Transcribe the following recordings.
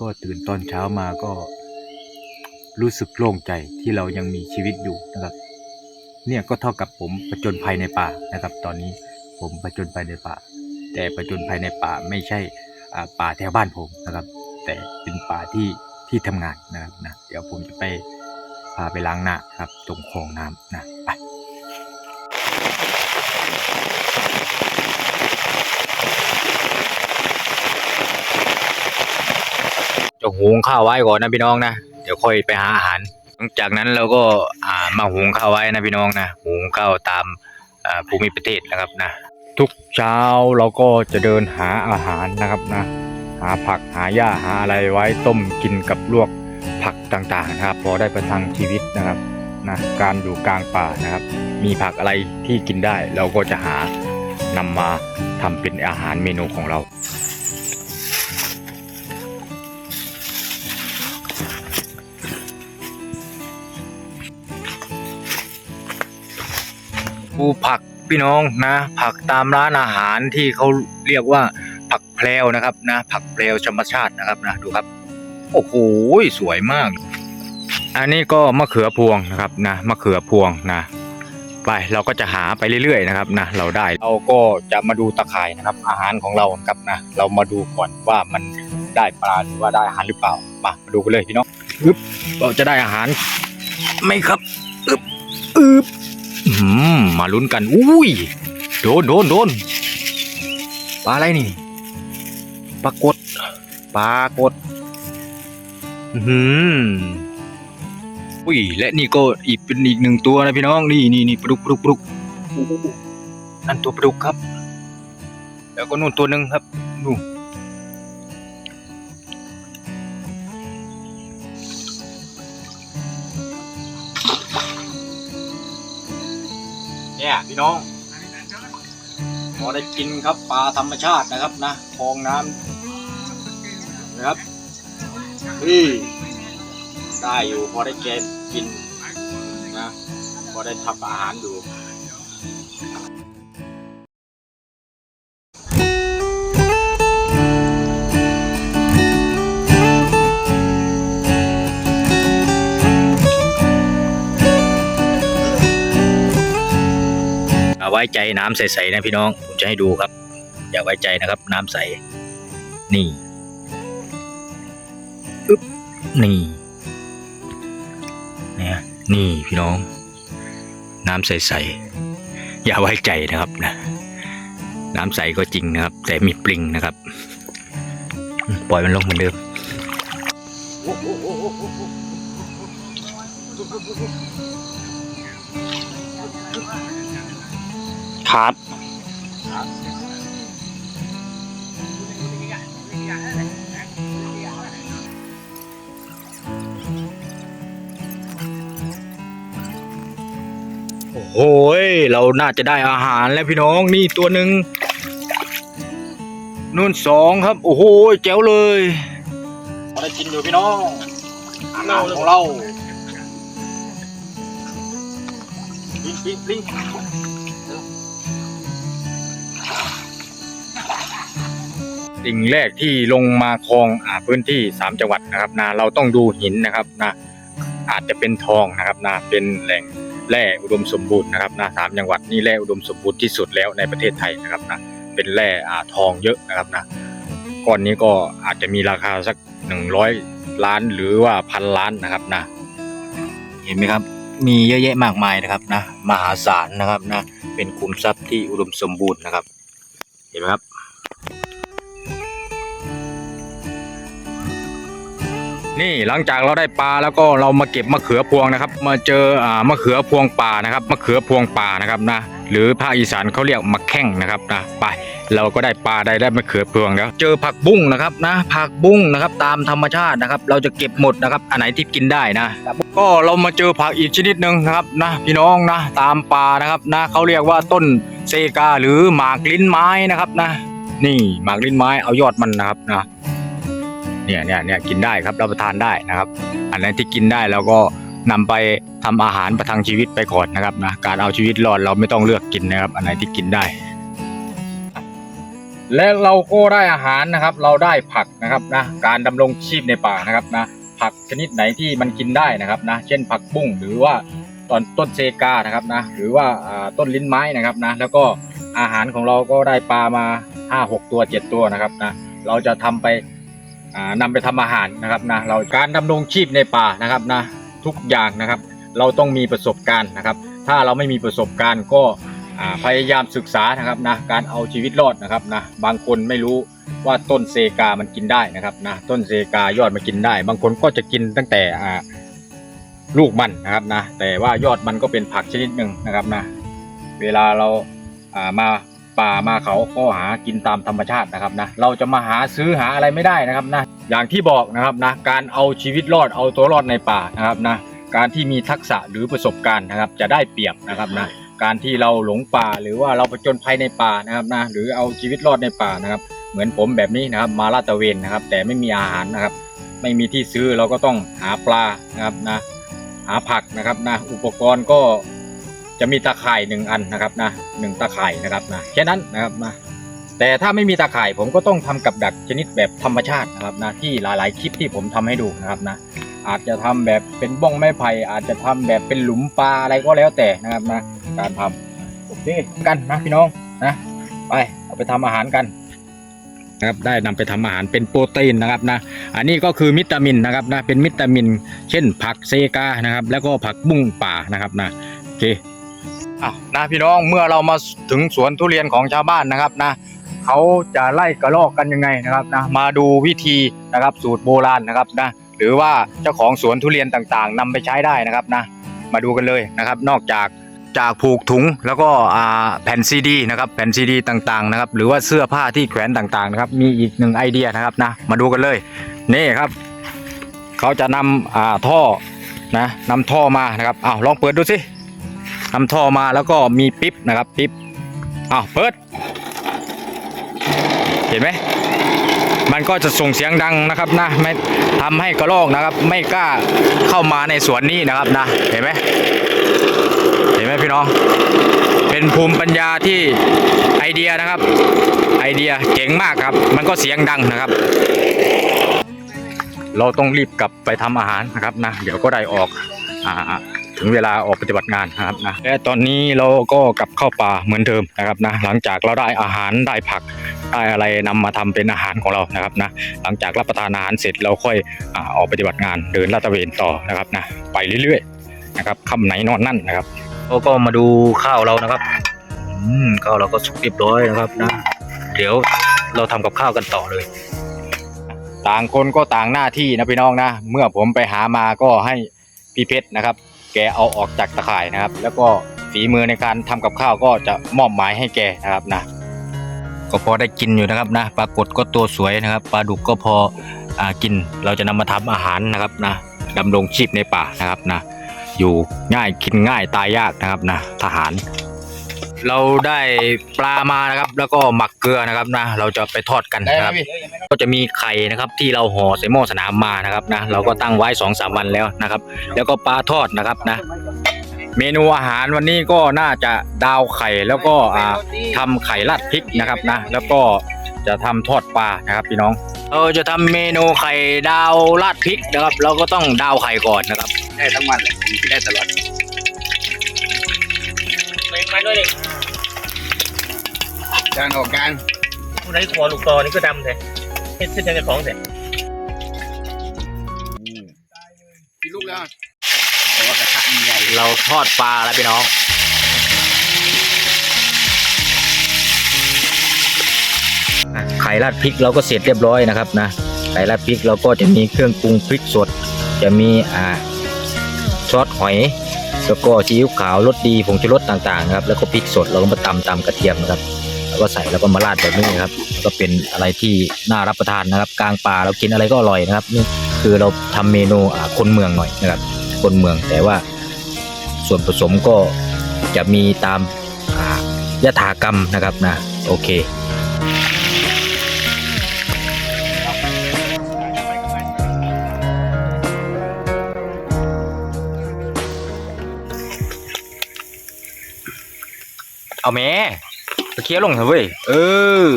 ก็ตื่นตอนเช้ามาก็รู้สึกโล่งใจที่เรายังมีชีวิตอยู่นะครับ เนี่ยก็เท่ากับผมผจญภัยในป่านะครับ ตอนนี้ผมผจญภัยในป่า แต่ผจญภัยในป่าไม่ใช่ป่าแถวบ้านผมนะครับ แต่เป็นป่าที่ที่ทำงานนะครับนะเดี๋ยวผมจะไปพาไปล้างหน้าครับตรงคลองน้ำนะไปจะ หุงข้าวไว้ก่อนนะพี่น้องนะเดี๋ยวค่อยไปหาอาหารหลังจากนั้นเราก็อ่ามาหุงข้าวไว้นะพี่น้องนะหุงข้าวตามภูมิประเทศนะครับนะ ทุกเช้าเราก็จะเดินหาอาหารนะครับนะ หาผักหาหญ้าหาอะไรไว้ต้มกินกับลวกผักต่างๆนะครับ พอได้ประทังชีวิตนะครับนะการอยู่กลางป่านะครับ มีผักอะไรที่กินได้เราก็จะหานำมาทำเป็นอาหารเมนูของเรา ปูผักพี่น้องนะ ผักตามร้านอาหารที่เขาเรียกว่าผักแพรวนะครับนะ ผักแพรวธรรมชาตินะครับนะดูครับ โอ้โหสวยมาก อันนี้ก็มะเขือพวงนะครับนะมะเขือพวงนะไปเราก็จะหาไปเรื่อยๆนะครับนะเราได้เราก็จะมาดูตะข่ายนะครับ อาหารของเราครับนะ เรามาดูก่อนว่ามันได้ปลาหรือว่าได้อาหารหรือเปล่ามามาดูกันเลยพี่น้องอึบเราจะได้อาหารไหมครับอึบอึบ มมาลุ้นกัน อุ้ย โดนโดนโดนปลาอะไรนี่ ปลากดปลากดอือหืออุ้ย และนี่ก็อีกเป็นอีกหนึ่งตัวนะพี่น้อง นี่นี่นี่ปลาดุกปลาดุกปลาดุกนั่นตัวปลาดุกครับ แล้วก็นู่นตัวหนึ่งครับนู่น พี่น้องพอได้กินครับปลาธรรมชาตินะครับนะคลองน้ำนะครับนี่ได้อยู่พอได้แกนกินนะพอได้ทำอาหารดูอย่ ว้ใจน้ำใสๆนะพี่น้องผมจะให้ดูครับ อย่าไว้ใจนะครับ น้ำใส นี่อึ๊บนี่เนี่ยนี่พี่น้อง น้ำใสๆอย่าไว้ใจนะครับนะน้ำใสก็จริงนะครับ แต่มีปลิงนะครับ ปล่อยมันลงเหมือนเดิม ขาดโอ้โหยเราน่าจะได้อาหารแล้วพี่น้องนี่ตัวหนึ่งนู่นสองครับ โอ้โหแจ๋วเลยเราได้กินอยู่พี่น้องอาหารของเราลิงลิงลิง สิ่งแรกที่ลงมาคลองอพื้นที่สามจังหวัดนะครับนะเราต้องดูหินนะครับนะอาจจะเป็นทองนะครับนะเป็นแหล่งแร่อุดมสมบูรณ์นะครับนะสามจังหวัดนี่แร่อุดมสมบูรณ์ที่สุดแล้วในประเทศไทยนะครับนะเป็นแร่อาทองเยอะนะครับนะก้อนนี้ก็อาจจะมีราคาสักหนึ่งร้อยล้านหรือว่าพันล้านนะครับนะเห็นไหมครับมีเยอะแยะมากมายนะครับนะมหาศาลนะครับนะเป็นคุมทรัพย์ที่อุดมสมบูรณ์นะครับ เห็นไหมครับ นี่หลังจากเราได้ปลาแล้วก็เรามาเก็บมะเขือพวงนะครับ มาเจออ่ามะเขือพวงป่านะครับมะเขือพวงป่านะครับนะหรือภาคอีสานเขาเรียกมะแข้งนะครับนะไปเราก็ได้ปลาได้ได้มะเขือพวงแล้ว เจอผักบุ้งนะครับนะผักบุ้งนะครับตามธรรมชาตินะครับ เราจะเก็บหมดนะครับอันไหนที่กินได้นะ ก็เรามาเจอผักอีกชนิดหนึ่งนะครับนะพี่น้องนะตามป่านะครับนะเขาเรียกว่าต้นเซกาหรือหมากลิ้นไม้นะครับนะ นี่หมากลิ้นไม้เอายอดมันนะครับนะ เนี่ยเนี่ยเนี่ยกินได้ครับรับประทานได้นะครับ อันไหนที่กินได้เราก็นำไปทำอาหารประทังชีวิตไปก่อนนะครับนะการเอาชีวิตรอดเราไม่ต้องเลือกกินนะครับ อันไหนที่กินได้ และเราก็ได้อาหารนะครับ เราได้ผักนะครับนะการดำรงชีพในป่านะครับนะผักชนิดไหนที่มันกินได้นะครับนะ เช่นผักบุ้งหรือว่าตอนต้นเซกานะครับนะหรือว่าอ่าต้นลิ้นไม้นะครับนะ แล้วก็อาหารของเราก็ได้ปลามาห้าหกตัวเจ็ดตัวนะครับนะเราจะทำไป อ่านำไปทำอาหารนะครับนะเราการดำรงชีพในป่านะครับนะทุกอย่างนะครับ เราต้องมีประสบการณ์นะครับ ถ้าเราไม่มีประสบการณ์ก็พยายามศึกษานะครับนะการเอาชีวิตรอดนะครับนะบางคนไม่รู้ว่าต้นเซกามันกินได้นะครับนะต้นเซกายอดมันกินได้ บางคนก็จะกินตั้งแต่ลูกมันนะครับนะแต่ว่ายอดมันก็เป็นผักชนิดหนึ่งนะครับนะเวลาเราามา ป่ามาเขาก็หากินตามธรรมชาตินะครับนะเราจะมาหาซื้อหาอะไรไม่ได้นะครับนะอย่างที่บอกนะครับนะการเอาชีวิตรอดเอาตัวรอดในป่านะครับนะการที่มีทักษะหรือประสบการณ์นะครับจะได้เปรียบนะครับนะการที่เราหลงป่าหรือว่าเราผจญภัยในป่านะครับนะหรือเอาชีวิตรอดในป่านะครับ เหมือนผมแบบนี้นะครับมาลาดตะเวนนะครับ แต่ไม่มีอาหารนะครับ ไม่มีที่ซื้อเราก็ต้องหาปลานะครับนะหาผักนะครับนะอุปกรณ์ก็ จะมีตาข่ายหนึ่งอันนะครับนะหนึ่งตาข่ายนะครับนะแค่นั้นนะครับนะแต่ถ้าไม่มีตาข่ายผมก็ต้องทำกับดักชนิดแบบธรรมชาตินะครับนะที่หลาย ๆคลิปที่ผมทำให้ดูนะครับนะอาจจะทำแบบเป็นบ้องไม้ไผ่อาจจะทำแบบเป็นหลุมปลาอะไรก็แล้วแต่นะครับนะการทำโอเคกันนะพี่น้องนะไปเอาไปทำอาหารกันนะครับได้นำไปทำอาหารเป็นโปรตีนนะครับนะอันนี้ก็คือวิตามินนะครับนะเป็นวิตามิน เช่นผักเซกานะครับแล้วก็ผักบุ้งป่านะครับนะโอเค อะนะพี่น้องเมื่อเรามาถึงสวนทุเรียนของชาวบ้านนะครับนะเขาจะไล่กระรอกกันยังไงนะครับนะมาดูวิธีนะครับสูตรโบราณนะครับนะหรือว่าเจ้าของสวนทุเรียนต่างๆนำไปใช้ได้นะครับนะมาดูกันเลยนะครับ นอกจากจากผูกถุงแล้วก็แผ่นซีดีนะครับแผ่นซีดีต่างๆนะครับหรือว่าเสื้อผ้าที่แขวนต่างๆนะครับมีอีกหนึ่งไอเดียนะครับนะมาดูกันเลยนี่ครับเขาจะนำอ่าท่อนะนำท่อมานะครับอ้าวลองเปิดดูสิ นำท่อมาแล้วก็มีปิ๊บนะครับปิ๊บอ้าวเปิด เห็นไหมมันก็จะส่งเสียงดังนะครับนะไม่ทำให้กระรอกนะครับ ไม่กล้าเข้ามาในสวนนี้นะครับนะเห็นไหมเห็นไหมพี่น้อง เป็นภูมิปัญญาที่ไอเดียนะครับ ไอเดียเจ๋งมากครับ มันก็เสียงดังนะครับ เราต้องรีบกลับไปทำอาหารนะครับนะเดี๋ยวก็ได้ออกอ่า ถึงเวลาออกปฏิบัติงานนะครับนะและตอนนี้เราก็กลับเข้าป่าเหมือนเดิมนะครับนะหลังจากเราได้อาหารได้ผักได้อะไรนำมาทำเป็นอาหารของเรานะครับนะหลังจากรับประทานอาหารเสร็จเราค่อยอออกปฏิบัติงานเดินลาดตระเวนต่อนะครับนะไปเรื่อยๆนะครับค่ำไหนนอนนั่นนะครับเราก็มาดูข้าวเรานะครับข้าวเราก็สุกเรียบร้อยนะครับนะเดี๋ยวเราทำกับข้าวกันต่อเลยต่างคนก็ต่างหน้าที่นะพี่น้องนะ เมื่อผมไปหามาก็ให้พี่เพชรนะครับ แกเอาออกจากตะข่ายนะครับ แล้วก็ฝีมือในการทำกับข้าวก็จะมอบหมายให้แกนะครับนะก็พอได้กินอยู่นะครับนะปลากดก็ตัวสวยนะครับปลาดุกก็พออ่ากินเราจะนำมาทำอาหารนะครับนะดำรงชีพในป่านะครับนะอยู่ง่ายกินง่ายตายยากนะครับนะทหาร เราได้ปลามานะครับ แล้วก็หมักเกลือนะครับนะ เราจะไปทอดกันนะครับ ก็จะมีไข่นะครับที่เราห่อใส่หม้อสนามมานะครับนะ เราก็ตั้งไว้สองสามวันแล้วนะครับ แล้วก็ปลาทอดนะครับนะ เมนูอาหารวันนี้ก็น่าจะดาวไข่แล้วก็อ่าทำไข่ราดพริกนะครับนะ แล้วก็จะทำทอดปลานะครับพี่น้อง เราจะทำเมนูไข่ดาวราดพริกนะครับ เราก็ต้องดาวไข่ก่อนนะครับ ได้ทั้งวันเลยได้ตลอด ไม่ไม่ด้วยเลยการออกการผู้ใดขอลูกตอนี่ก็ดำเลยเฮ็ดเส้นจะของเสร็จกี่ลูกแล้วแต่ว่ากระทะมันใหญ่เราทอดปลาแล้วพี่น้องอะไข่ราดพริกเราก็เสร็จเรียบร้อยนะครับนะไข่ราดพริกเราก็จะมีเครื่องปรุงพริกสด จะมีอ่าซอสหอย แล้วก็ซีอิ๊วขาวรสดีผงชูรสต่างๆครับแล้วก็พริกสดเราก็มาตำตำกระเทียมนะครับแล้วก็ใส่แล้วก็มาราดแบบนี้ครับแล้วก็เป็นอะไรที่น่ารับประทานนะครับ กลางป่าเรากินอะไรก็อร่อยนะครับนี่คือเราทำเมนูคนเมืองหน่อยนะครับ คนเมืองแต่ว่าส่วนผสมก็จะมีตามยถากรรมนะครับนะโอเค เอาแม่ตะเคียลงเถอะเว้ยเออ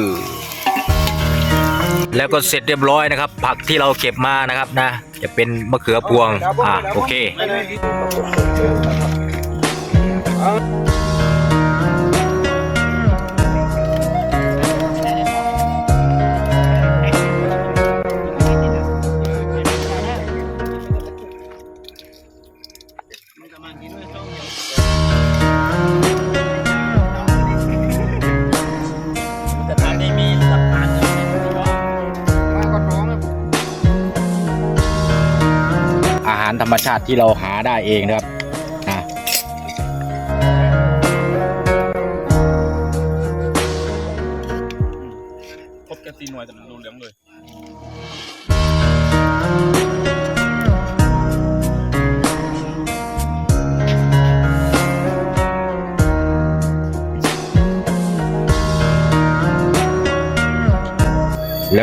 แล้วก็เสร็จเรียบร้อยนะครับ ผักที่เราเก็บมานะครับนะ จะเป็นมะเขือพวง อ่าโอเคารธรรมชาติที่เราหาได้เองนะครับอะครบกันตีหน่วยแต่มันรูเหลืองเลย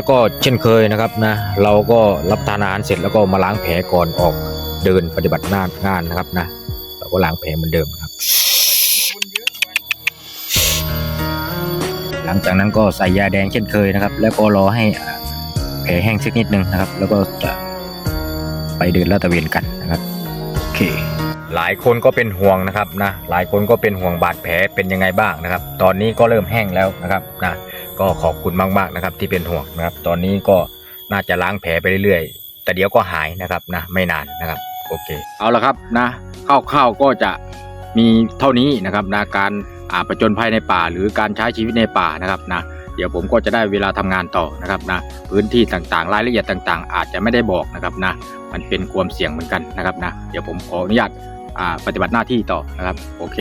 แล้วก็เช่นเคยนะครับนะเราก็รับทานอาหารเสร็จแล้วก็มาล้างแผลก่อนออกเดินปฏิบัติหน้างานนะครับนะ เราก็ล้างแผลเหมือนเดิมนะครับ หลังจากนั้นก็ใส่ยาแดงเช่นเคยนะครับ แล้วก็รอให้อ่าแผลแห้งสักนิดนึงนะครับ แล้วก็จะไปเดินลาดตระเวนกันนะครับโอเค หลายคนก็เป็นห่วงนะครับนะหลายคนก็เป็นห่วงบาดแผลเป็นยังไงบ้างนะครับ ตอนนี้ก็เริ่มแห้งแล้วนะครับนะ ก็ขอบคุณมากๆนะครับ ที่เป็นห่วงนะครับ ตอนนี้ก็น่าจะล้างแผลไปเรื่อยๆ แต่เดี๋ยวก็หายนะครับนะไม่นานนะครับ โอเค เอาละครับนะคร่าวๆก็จะมีเท่านี้นะครับนะการอ่าประจนภัยในป่า หรือการใช้ชีวิตในป่านะครับนะเดี๋ยวผมก็จะได้เวลาทำงานต่อนะครับนะพื้นที่ต่างๆ รายละเอียดต่างๆ อาจจะไม่ได้บอกนะครับนะมันเป็นความเสี่ยงเหมือนกันนะครับนะเดี๋ยวผมขออนุญาตอาปฏิบัติหน้าที่ต่อนะครับ โอเค